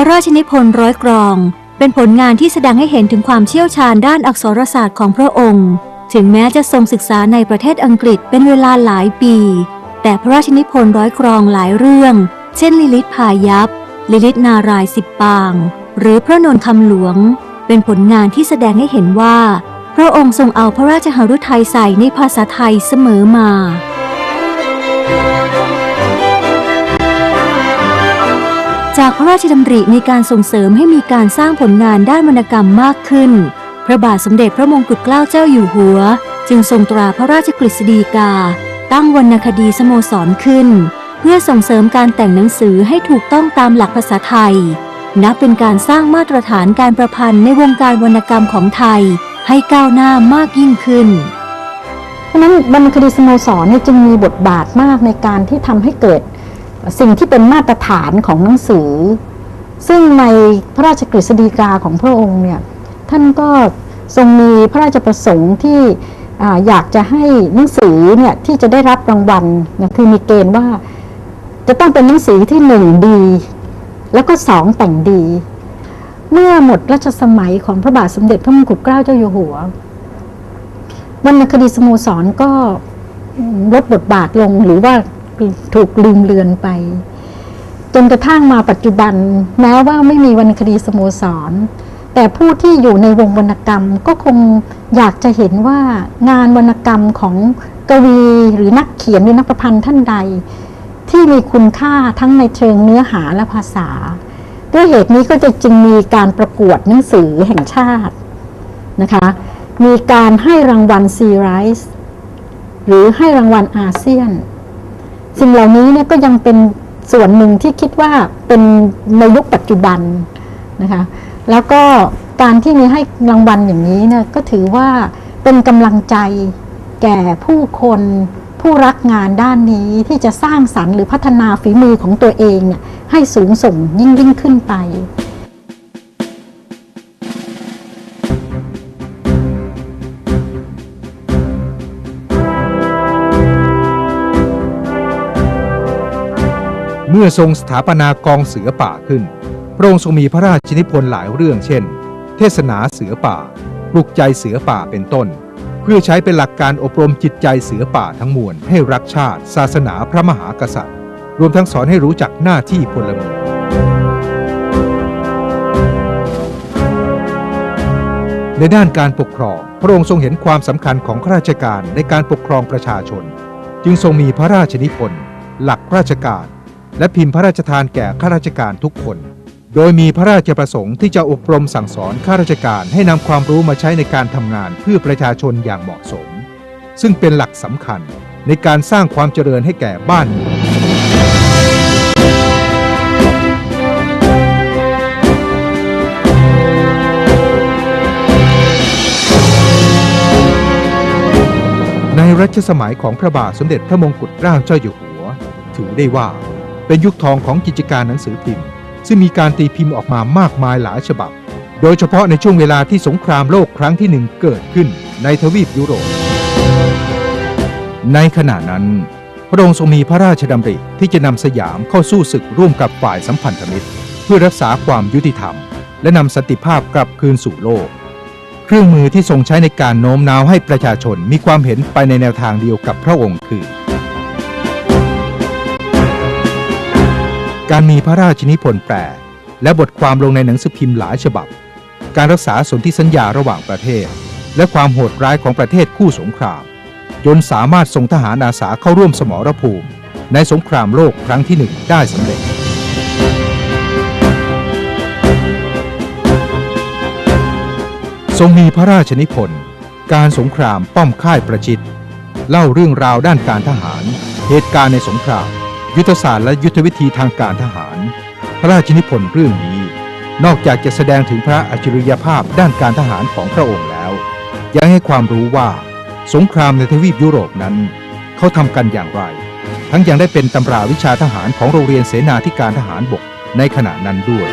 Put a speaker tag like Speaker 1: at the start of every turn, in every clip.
Speaker 1: ระราชนิพนธ์ร้อยกรอง เป็นผลงานที่แสดงให้เห็นถึงความเชี่ยวชาญด้านอักษรศาสตร์ของพระองค์ ถึงแม้จะทรงศึกษาในประเทศอังกฤษเป็นเวลาหลายปี แต่พระราชนิพนธ์ร้อยกรองหลายเรื่อง เช่นลิลิตพายัพลิลิตนารายสิบปาง หรือพระนนทคำหลวง เป็นผลงานที่แสดงให้เห็นว่า พระองค์ทรงเอาพระราชหฤทัยใส่ในภาษาไทยเสมอมา จากพระราชดำริในการส่งเสริมให้มีการสร้างผลงานด้านวรรณกรรมมากขึ้น พระบาทสมเด็จพระมงกุฎเกล้าเจ้าอยู่หัว จึงทรงตราพระราชกฤษฎีกา ตั้งวรรณคดีสโมสรขึ้น เพื่อส่งเสริมการแต่งหนังสือให้ถูกต้องตามหลักภาษาไทย นับเป็นการสร้างมาตรฐานการประพันธ์ในวงการวรรณกรรมของไทย ให้ก้าวหน้ามากยิ่งขึ้น
Speaker 2: เพราะนั้นวรรณคดีสโมสรเนี่ยจึงมีบทบาทมากในการที่ทำให้เกิด สิ่งที่เป็นมาตรฐานของหนังสือ ซึ่งในพระราชกฤษฎีกาของพระองค์เนี่ยท่านก็ทรงมีพระราชประสงค์ที่ออยากจะให้หนังสือเนี่ยที่จะได้รับรางวัลเนี่ยคือมีเกณฑ์ว่าจะต้องเป็นหนังสือที่หนึ่งดี แล้วก็สองแต่งดี เมื่อหมดรัชสมัยของพระบาทสมเด็จพระมงกุฎเกล้าเจ้าอยู่หัววรรณคดีสโมสรก็ลดบทบาทลงหรือว่า ถูกลืมเลือนไป จนกระทั่งมาปัจจุบัน แม้ว่าไม่มีวรรณคดีสโมสร แต่ผู้ที่อยู่ในวงวรรณกรรมก็คงอยากจะเห็นว่างานวรรณกรรมของกวีหรือนักเขียนหรือนักประพันธ์ท่านใด ที่มีคุณค่าทั้งในเชิงเนื้อหาและภาษา ด้วยเหตุนี้ก็จะจึงมีการประกวดหนังสือแห่งชาตินะคะ มีการให้รางวัลซีไรส์หรือให้รางวัลอาเซียน สิ่งเหล่านี้เนี่ยก็ยังเป็นส่วนหนึ่งที่คิดว่าเป็นในยุคปัจจุบันนะคะแล้วก็การที่มีให้รางวัลอย่างนี้เนี่ยก็ถือว่าเป็นกำลังใจแก่ผู้คนผู้รักงานด้านนี้ที่จะสร้างสรรค์หรือพัฒนาฝีมือของตัวเองเนี่ยให้สูงส่งยิ่งยิ่งขึ้นไป
Speaker 3: เมื่อทรงสถาปนากองเสือป่าขึ้น พระองค์ทรงมีพระราชนิพนธ์หลายเรื่องเช่น เทศนาเสือป่า ปลุกใจเสือป่าเป็นต้น เพื่อใช้เป็นหลักการอบรมจิตใจเสือป่าทั้งมวลให้รักชาติ ศาสนาพระมหากษัตริย์ รวมทั้งสอนให้รู้จักหน้าที่พลเมืองในด้านการปกครอง พระองค์ทรงเห็นความสำคัญของข้าราชการในการปกครองประชาชน จึงทรงมีพระราชนิพนธ์ หลักราชการ และพิมพ์พระราชทานแก่ข้าราชการทุกคน โดยมีพระราชประสงค์ที่จะอบรมสั่งสอนข้าราชการให้นำความรู้มาใช้ในการทำงานเพื่อประชาชนอย่างเหมาะสม ซึ่งเป็นหลักสำคัญในการสร้างความเจริญให้แก่บ้านเมืองในรัชสมัยของพระบาทสมเด็จพระมงกุฎเกล้าเจ้าอยู่หัว ถือได้ว่า เป็นยุคทองของกิจการหนังสือพิมพ์ ซึ่งมีการตีพิมพ์ออกมามากมายหลายฉบับ โดยเฉพาะในช่วงเวลาที่สงครามโลกครั้งที่หนึ่งเกิดขึ้นในทวีปยุโรป ในขณะนั้น พระองค์ทรงมีพระราชดำริที่จะนำสยามเข้าสู้ศึกร่วมกับฝ่ายสัมพันธมิตร เพื่อรักษาความยุติธรรม และนำสันติภาพกลับคืนสู่โลก เครื่องมือที่ทรงใช้ในการโน้มน้าวให้ประชาชนมีความเห็นไปในแนวทางเดียวกับพระองค์คือ การมีพระราชนิพนธ์แปล และบทความลงในหนังสือพิมพ์หลายฉบับ การรักษาสนธิสัญญาระหว่างประเทศ และความโหดร้ายของประเทศคู่สงคราม จนสามารถส่งทหารอาสาเข้าร่วมสมรภูมิ ในสงครามโลกครั้งที่หนึ่งได้สำเร็จทรงมีพระราชนิพนธ์การสงครามป้อมค่ายประชิด เล่าเรื่องราวด้านการทหาร เหตุการณ์ในสงคราม ยุทธศาสตร์และยุทธวิธีทางการทหาร พระราชนิพนธ์เรื่องนี้ นอกจากจะแสดงถึงพระอัจฉริยภาพด้านการทหารของพระองค์แล้ว ยังให้ความรู้ว่าสงครามในทวีปยุโรปนั้น เขาทำกันอย่างไร ทั้งยังได้เป็นตำราวิชาทหารของโรงเรียนเสนาธิการทหารบกในขณะนั้นด้วย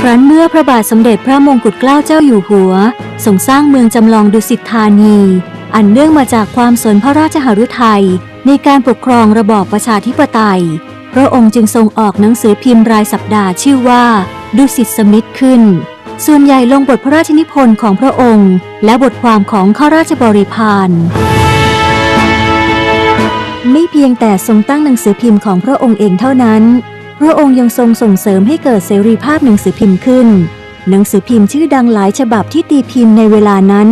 Speaker 1: ครั้นเมื่อพระบาทสมเด็จพระมงกุฎเกล้าเจ้าอยู่หัว ทรงสร้างเมืองจำลองดุสิตธานี อันเนื่องมาจากความสนพระราชหฤทัยในการปกครองระบอบประชาธิปไตย พระองค์จึงทรงออกหนังสือพิมพ์รายสัปดาห์ชื่อว่า ดุสิตสมิธขึ้น ส่วนใหญ่ลงบทพระราชนิพนธ์ของพระองค์ และบทความของข้าราชบริพารไม่เพียงแต่ทรงตั้งหนังสือพิมพ์ของพระองค์เองเท่านั้น พระองค์ยังทรงส่งเสริมให้เกิดเสรีภาพหนังสือพิมพ์ขึ้น หนังสือพิมพ์ชื่อดังหลายฉบับที่ตีพิมพ์ในเวลานั้น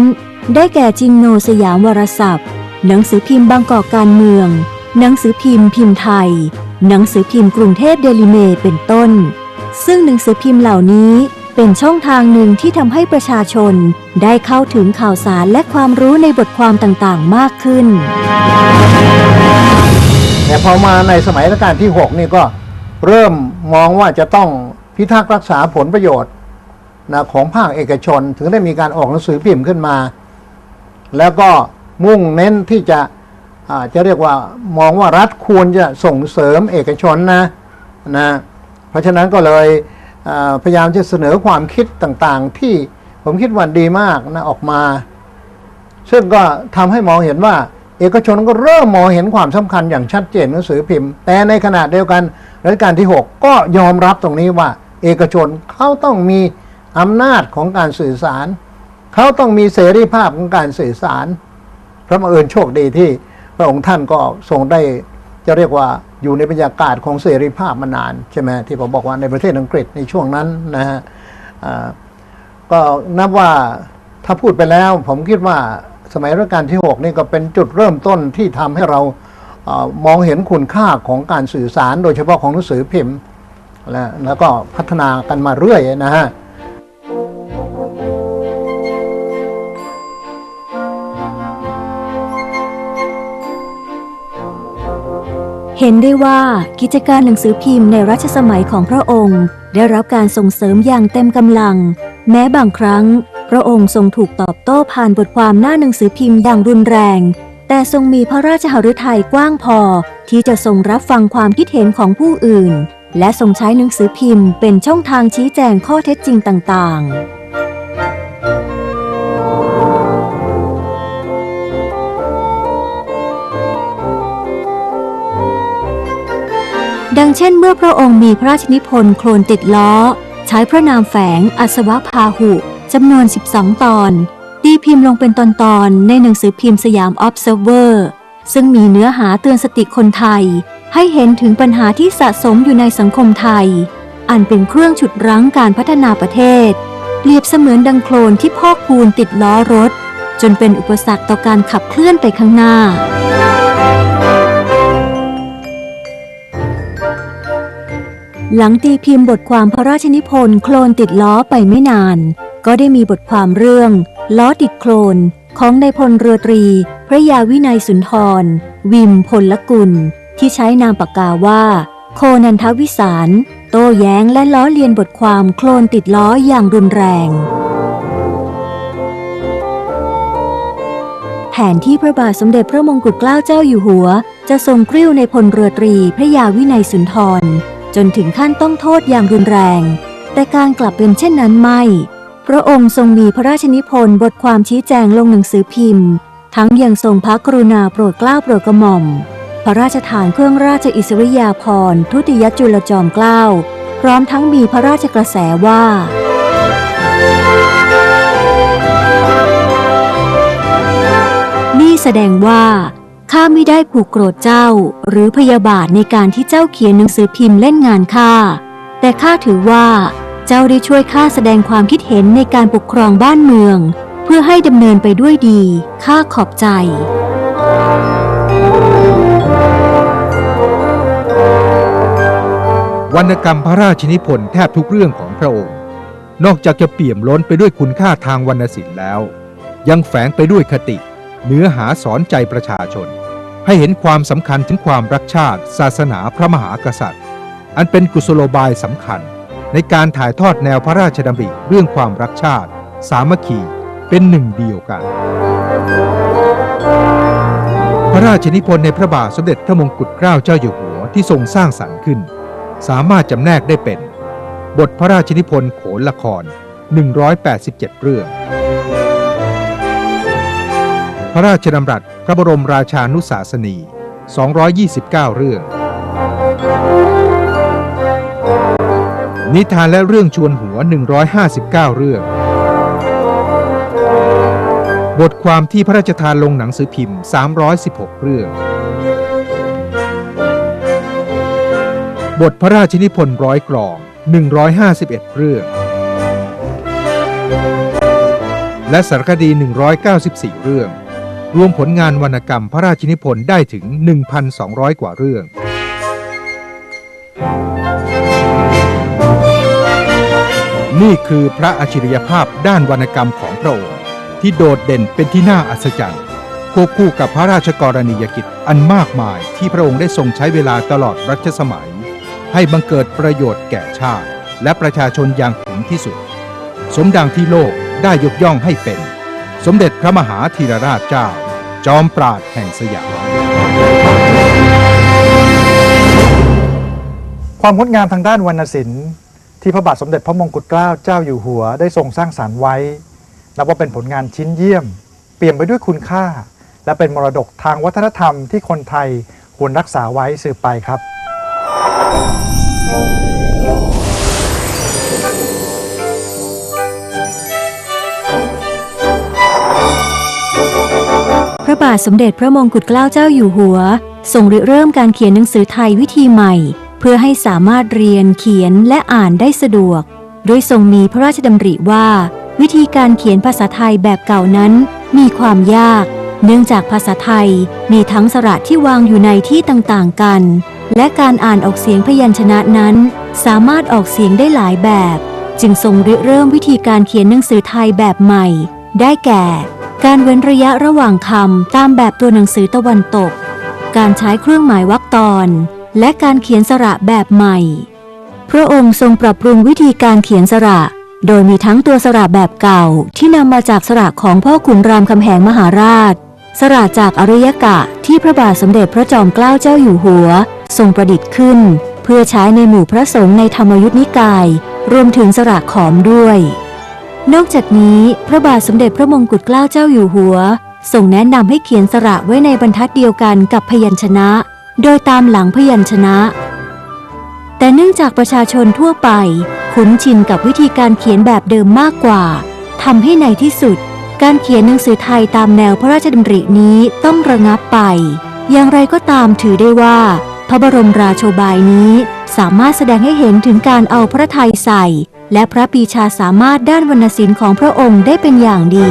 Speaker 1: ได้แก่จิงโนสยามวรศัพท์ หนังสือพิมพ์บางกอกการเมือง หนังสือพิมพ์พิมพ์ไทย หนังสือพิมพ์กรุงเทพเดลิเมเป็นต้น ซึ่งหนังสือพิมพ์เหล่านี้เป็นช่องทางหนึ่งที่ทำให้ประชาชนได้เข้าถึงข่าวสารและความรู้ในบทความต่างๆ มากขึ้น
Speaker 4: แต่พอมาในสมัยรัชกาลที่ 6 นี่ก็เริ่มมองว่าจะต้องพิทักษ์รักษาผลประโยชน์ นะของภาคเอกชน ถึงได้มีการออกหนังสือพิมพ์ขึ้นมา แล้วก็มุ่งเน้นที่จะจะเรียกว่ามองว่ารัฐควรจะส่งเสริมเอกชนนะนะเพราะฉะนั้นก็เลยพยายามจะเสนอความคิดต่างๆ ที่ผมคิดว่าดีมากนะออกมา ซึ่งก็ทำให้มองเห็นว่า เอกชนก็เริ่มมองเห็นความสำคัญอย่างชัดเจนหนังสือพิมพ์ แต่ในขณะเดียวกันรัชกาลที่ 6 ก็ยอมรับตรงนี้ว่า เอกชนเขาต้องมี อำนาจของการสื่อสาร เขาต้องมีเสรีภาพของการสื่อสารพระบังเอิญโชคดีที่พระองค์ท่านก็ทรงได้จะเรียกว่าอยู่ในบรรยากาศของเสรีภาพมานานใช่ไหมที่ผมบอกว่าในประเทศอังกฤษในช่วงนั้นนะฮะก็นับว่าถ้าพูดไปแล้ว ผมคิดว่าสมัยรัชกาลที่ 6 นี่ก็เป็นจุดเริ่มต้นที่ทำให้เรามองเห็นคุณค่าของการสื่อสาร โดยเฉพาะของหนังสือพิมพ์ และแล้วก็พัฒนากันมาเรื่อยนะฮะ
Speaker 1: เห็นได้ว่ากิจการหนังสือพิมพ์ในรัชสมัยของพระองค์ ได้รับการส่งเสริมอย่างเต็มกำลัง แม้บางครั้ง พระองค์ทรงถูกตอบโต้ผ่านบทความหน้าหนังสือพิมพ์ดังรุนแรง แต่ทรงมีพระราชหฤทัยกว้างพอ ที่จะทรงรับฟังความคิดเห็นของผู้อื่น และทรงใช้หนังสือพิมพ์เป็นช่องทางชี้แจงข้อเท็จจริงต่างๆ ดังเช่นเมื่อพระองค์มีพระราชนิพนธ์โคลนติดล้อ ใช้พระนามแฝงอัศวพาหุจำนวน 12 ตอน ตีพิมพ์ลงเป็นตอนๆในหนังสือพิมพ์สยาม Observer ซึ่งมีเนื้อหาเตือนสติคนไทย ให้เห็นถึงปัญหาที่สะสมอยู่ในสังคมไทย อันเป็นเครื่องฉุดรั้งการพัฒนาประเทศเปรียบเสมือนดังโคลนที่พอกพูนติดล้อรถ จนเป็นอุปสรรคต่อการขับเคลื่อนไปข้างหน้า หลังตีพิมพ์บทความพระราชนิพนธ์โคลนติดล้อไปไม่นาน ก็ได้มีบทความเรื่อง ล้อติดโคลน ของนายพลเรือตรี พระยาวินัยสุนทร วิมพลกุล ที่ใช้นามปากกาว่า โคนันทวิสาร โต้แย้งและล้อเลียนบทความโคลนติดล้ออย่างรุนแรงแผนที่พระบาทสมเด็จพระมงกุฎเกล้าเจ้าอยู่หัว จะทรงกริ้วในพลเรือตรีพระยาวินัยสุนทร จนถึงขั้นต้องโทษอย่างรุนแรง แต่การกลับเป็นเช่นนั้นไม่ พระองค์ทรงมีพระราชนิพนธ์บทความชี้แจงลงหนังสือพิมพ์ ทั้งยังทรงพระกรุณาโปรดเกล้าโปรดกระหม่อม พระราชทานเครื่องราชอิสริยาภรณ์ทุติยจุลจอมเกล้า พร้อมทั้งมีพระราชกระแสว่านี่แสดงว่า ข้าไม่ได้ผูกโกรธเจ้า หรือพยาบาทในการที่เจ้าเขียนหนังสือพิมพ์เล่นงานข้า แต่ข้าถือว่า เจ้าได้ช่วยข้าแสดงความคิดเห็นในการปกครองบ้านเมือง เพื่อให้ดำเนินไปด้วยดี ข้าขอบใจ
Speaker 3: วรรณกรรมพระราชนิพนธ์แทบทุกเรื่องของพระองค์ นอกจากจะเปี่ยมล้นไปด้วยคุณค่าทางวรรณศิลป์แล้ว ยังแฝงไปด้วยคติ เนื้อหาสอนใจประชาชน ให้เห็นความสำคัญถึงความรักชาติ ศาสนาพระมหากษัตริย์ อันเป็นกุศโลบายสำคัญ ในการถ่ายทอดแนวพระราชดำริเรื่องความรักชาติ สามัคคีเป็นหนึ่งเดียวกัน พระราชนิพนธ์ในพระบาทสมเด็จพระมงกุฎเกล้าเจ้าอยู่หัวที่ทรงสร้างสรรค์ขึ้น สามารถจำแนกได้เป็น บทพระราชนิพนธ์โขนละคร 187 เรื่อง พระราชดำรัสพระบรมราชานุสาสนี 229 เรื่อง นิทานและเรื่องชวนหัว 159 เรื่อง บทความที่พระราชทานลงหนังสือพิมพ์ 316 เรื่อง บทพระราชนิพนธ์ร้อยกลอง 151 เรื่องและสารคดี 194 เรื่อง รวมผลงานวรรณกรรมพระราชนิพนธ์ได้ถึง 1,200 กว่าเรื่อง นี่คือพระอัจฉริยภาพด้านวรรณกรรมของพระองค์ ที่โดดเด่นเป็นที่น่าอัศจรรย์ควบคู่กับพระราชกรณียกิจอันมากมายที่พระองค์ได้ทรงใช้เวลาตลอดรัชสมัย ให้บังเกิดประโยชน์แก่ชาติ และประชาชนอย่างถึงที่สุด สมดังที่โลกได้ยกย่องให้เป็น สมเด็จพระมหาธีรราชเจ้า จอมปราดแห่งสยาม
Speaker 5: ความงดงามทางด้านวรรณศิลป์ที่พระบาทสมเด็จพระมงกุฎเกล้าเจ้าอยู่หัวได้ทรงสร้างสารรค์ไว้ นับว่าเป็นผลงานชิ้นเยี่ยม เปี่ยมไปด้วยคุณค่า และเป็นมรดกทางวัฒนธรรมที่คนไทยควรรักษาไว้สืบไปครับา
Speaker 1: ทสมเด็จพระมงกุฎเกล้าเจ้าอยู่หัวทรงริเริ่มการเขียนหนังสือไทยวิธีใหม่ เพื่อให้สามารถเรียนเขียนและอ่านได้สะดวก โดยทรงมีพระราชดำริว่า วิธีการเขียนภาษาไทยแบบเก่านั้น มีความยาก เนื่องจากภาษาไทยมีทั้งสระที่วางอยู่ในที่ต่างๆกัน และการอ่านออกเสียงพยัญชนะนั้น สามารถออกเสียงได้หลายแบบ จึงทรงริเริ่มวิธีการเขียนหนังสือไทยแบบใหม่ ได้แก่ การเว้นระยะระหว่างคำตามแบบตัวหนังสือตะวันตก การใช้เครื่องหมายวรรคตอน และการเขียนสระแบบใหม่ พระองค์ทรงปรับปรุงวิธีการเขียนสระ โดยมีทั้งตัวสระแบบเก่าที่นำมาจากสระของพ่อขุนรามคำแหงมหาราช สระจากอริยกะที่พระบาทสมเด็จพระจอมเกล้าเจ้าอยู่หัว ทรงประดิษฐ์ขึ้น เพื่อใช้ในหมู่พระสงฆ์ในธรรมยุทธนิกาย รวมถึงสระขอมด้วย นอกจากนี้พระบาทสมเด็จพระมงกุฎเกล้าเจ้าอยู่หัวทรงแนะนำให้เขียนสระไว้ในบรรทัดเดียวกันกับพยัญชนะ โดยตามหลังพยัญชนะ แต่เนื่องจากประชาชนทั่วไป คุ้นชินกับวิธีการเขียนแบบเดิมมากกว่าทำให้ในที่สุด การเขียนหนังสือไทยตามแนวพระราชดำรินี้ต้องระงับไป อย่างไรก็ตามถือได้ว่า พระบรมราโชบายนี้สามารถแสดงให้เห็นถึงการเอาพระไทยใส่ และพระปีชาสามารถด้านวรรณศิลป์ของพระองค์ได้เป็นอย่างดี